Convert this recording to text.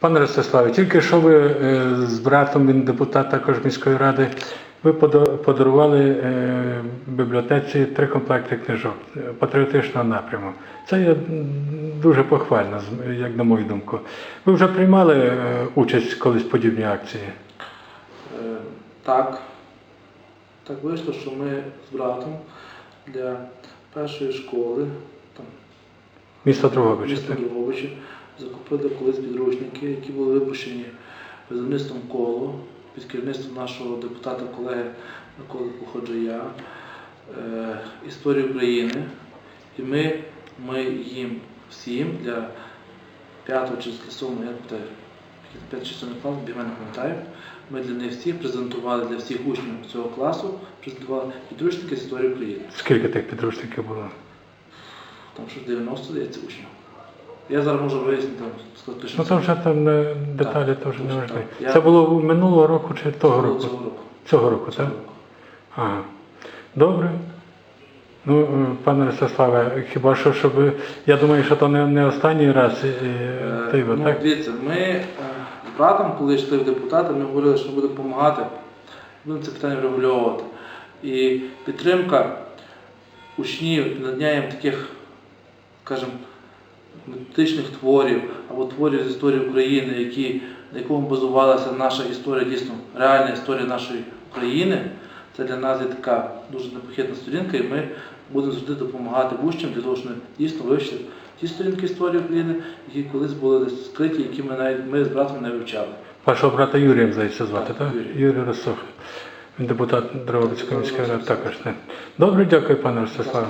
Пане Ростиславе, тільки що ви е, з братом, він депутат також міської ради, ви подарували е, бібліотеці три комплекти книжок е, патріотичного напряму. Це є дуже похвально, як на мою думку. Ви вже приймали участь колись в подібній акції? Так. Так вийшло, що ми з братом для першої школи, там, міста? Дрогобичі, закупили колись підручники, які були випущені видавництвом коло під керівництвом нашого депутата колеги Миколи Походжая, е, історії України. І ми, ми їм всім для 5 чи 7, як буде, 5 чи 7 клас, бігме не пам'ятаю. Ми для них всіх презентували для всіх учнів цього класу, презентували підручники з історії України. Скільки тих підручників було? Там щось 90 здається учнів. Я зараз можу вияснити, сказати точно. Ну то вже там е, деталі Так, вже не. Я- Це було минулого року чи того Цього- року? Цього року. Цього року, так? Цього року. Ага. Добре. Ну, е, пане Ростиславе, хіба що, щоб я думаю, що то не, не останній раз е, Е, ти ну, так? Дивіться, ми е, з братом, коли йшли в депутати, ми говорили, що будемо допомагати, будемо це питання врегульовувати. І підтримка учнів надняєм таких, скажімо, методичних творів або творів з історії України, які, на якому базувалася наша історія, дійсно реальна історія нашої України. Це для нас є така дуже непохитна сторінка, і ми будемо завжди допомагати учням для того, щоб дійсно вивчити ті сторінки історії України, які колись були десь скриті, які ми навіть ми з братом не вивчали. Вашого брата Юрія, здається, звати, Так, так? Юрій. Юрій Росох. Він депутат Дрогобицької міської ради також. так. Добре, дякую, пане Ростиславе.